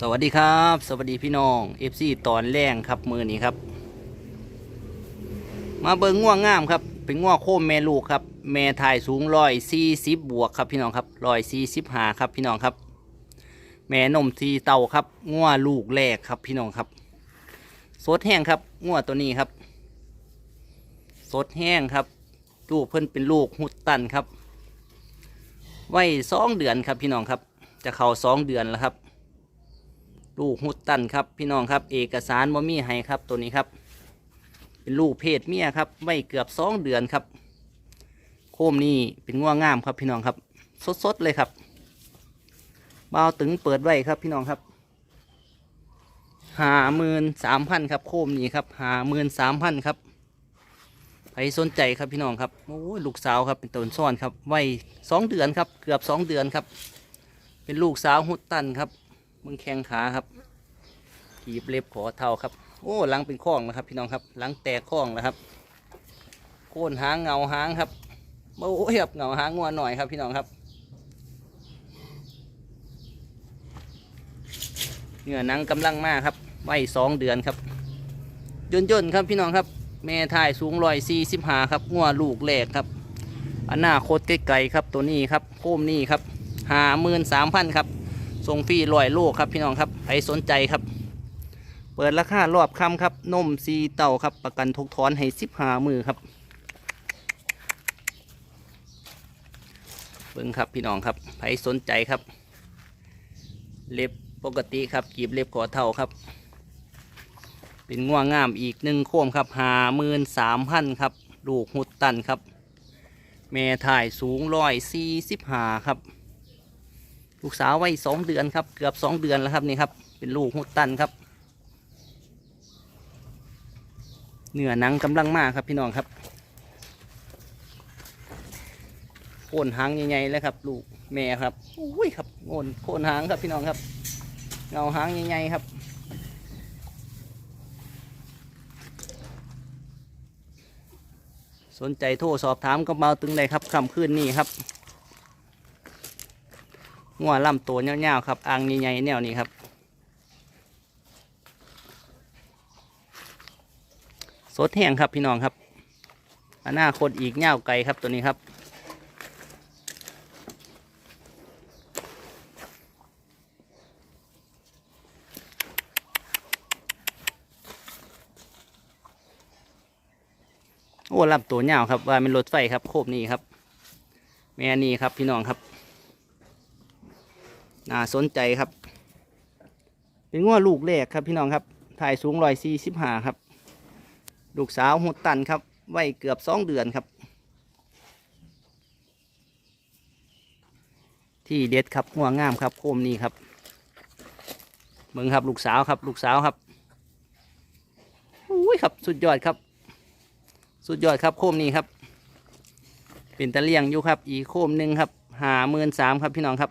สวัสดีครับ สวัสดีพี่น้อง FC ตอนแรงครับมือนี้ครับ มาเบิงง่วงงามครับ เป็นง่วงโคมแม่ลูกครับ แม่ถ่ายสูงร้อยสี่สิบบวกครับพี่น้องครับร้อยสี่สิบหาครับพี่น้องครับ แม่นมทีเต่าครับง่วงลูกแรกครับพี่น้องครับสดแห้งครับง่วงตัวนี้ครับสดแห้งครับ ลูกเพิ่นเป็นลูกหุดตันครับไว้สองเดือนครับพี่น้องครับ จะเข้าสองเดือนแล้วครับ ลูกหุดตันครับพี่น้องครับ เอกสารบ่มีให้ครับตัวนี้ครับ เป็นลูกเพศเมียครับไว้เกือบสองเดือนครับ โคมนี่เป็นง่วงงามครับพี่น้องครับสดๆเลยครับบาวตึงเปิดไว้ครับพี่น้องครับหาหมื่นสามพันครับ โคมนี่ครับหาหมื่นสามพันครับใครสนใจครับพี่น้องครับโอ้ยลูกสาวครับเป็นต้นซ่อนครับไว้สองเดือนครับ เกือบสองเดือนครับ เป็นลูกสาวหุดตันครับ มึงแข้งขาครับกีบเล็บขอเท่าครับ โอ้หลังเป็นข้องนะครับ พี่น้องครับหลังแตกข้องแล้วครับ โค่นหางเงาหางครับโอ้ยครับเงาหางงัวหน่อยครับ พี่น้องครับเนื้อหนังกำลังมากครับไว้สองเดือนครับย่นย่นๆครับพี่น้องครับ แม่ทายสูงร้อยสี่สิบห้าครับงัวลูกแรกครับอนาคตไกลๆครับตัวนี้ครับโคมนี่ครับหาหมื่นสามพันครับ ส่งฟรีลอยโลครับพี่น้องครับใครสนใจครับ เปิดราคารอบคำครับนมซีเต่าครับประกันทุกถอนให้สิบหามือครับเบิ่งครับพี่น้องครับใครสนใจครับ เล็บปกติครับกีบเล็บขอเท่าครับ เป็นง่วงงามอีกหนึ่งโคมครับหาหมื่นสามพันครับลูกหุดตันครับ แม่ถ่ายสูงร้อยสี่สิบหาครับ ลูกสาวไว้สองเดือนครับ เกือบสองเดือนแล้วครับนี่ครับ เป็นลูกหุดตันครับเนื้อหนังกำลังมากครับพี่น้องครับโคนหางใหญ่ๆเลยครับ ลูกแม่ครับอุ้ยครับโอนโคนหางครับพี่น้องครับเงาหางใหญ่ๆครับสนใจโทรสอบถามกับเบาตึงเลยครับคำคืนนี้ครับ งัวลำตัวเงี้ยวๆครับอ่างใหญ่ๆแนวนี้ครับ สดแห้งครับพี่น้องครับอนาคตอีกเงาวไกลครับตัวนี้ครับโอ้ลำตัวเงาครับว่าเป็นรถไฟครับโคบนี้ครับ แม่นี่ครับพี่น้องครับ น่าสนใจครับ เป็นง้อลูกแรกครับพี่น้องครับถ่ายสูงร้อยสี่สิบห้าครับ ลูกสาวหดตันครับไว้เกือบสองเดือนครับ ที่เด็ดครับหัวงามครับโคมนี้ครับเมืองครับลูกสาวครับ ลูกสาวครับอุ้ยครับสุดยอดครับ สุดยอดครับโคมนี้ครับ เป็นตะเลียงอยู่ครับ อีโคมหนึ่งครับหาหมื่นสามครับพี่น้องครับ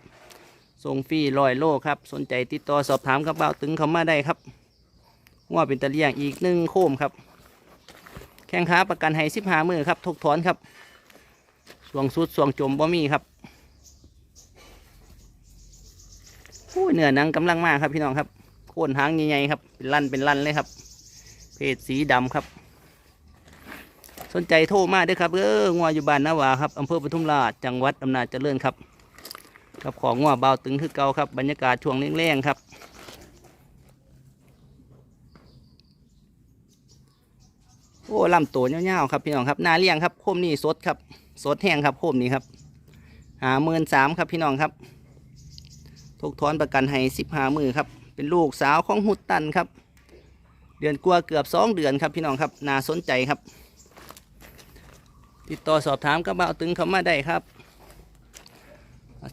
ส่งฟรีลอยโลครับ สนใจติดต่อสอบถามกับเบาตึงเขามาได้ครับว่าเป็นตะเลียงอีกหนึ่งโคมครับ แข้งขาประกันให้สิบหามือครับทุกถอนครับสวงสุดสวงจมบ่มีครับโอ้เนื้อหนังกำลังมากครับพี่น้องครับโค่นหางใหญ่ๆครับเป็นลั่นเป็นลั่นเลยครับ เพศสีดำครับ สนใจโทรมาด้วยครับเอองัวอยู่บ้านนาวาครับอำเภอปทุมราชจังหวัดอำนาจเจริญครับ กับของงัวเบาตึงคือเก่าครับ บรรยากาศช่วงแรงๆครับโอ้ลำตัวเงาวๆครับพี่น้องครับนาเลี้ยงครับโคมนี่สดครับสดแห้งครับโคมนี้ครับหาหมื่นสามครับพี่น้องครับทุกถอนประกันให้สิบหามือครับ เป็นลูกสาวของหุดตันครับ เดือนกว่าเกือบสองเดือนครับพี่น้องครับน่าสนใจครับ ติดต่อสอบถามกับเบาตึงเขามาได้ครับ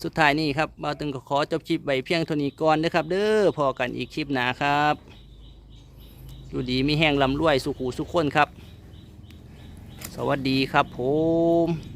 สุดท้ายนี่ครับเบาตึงก็ขอจบคลิปใบเพียงเท่านี้ก่อนนะครับ เด้อพอกันอีกคลิปหนาครับ อยู่ดีมีแห้งลำรวยสุขูสุขคนครับ สวัสดีครับผม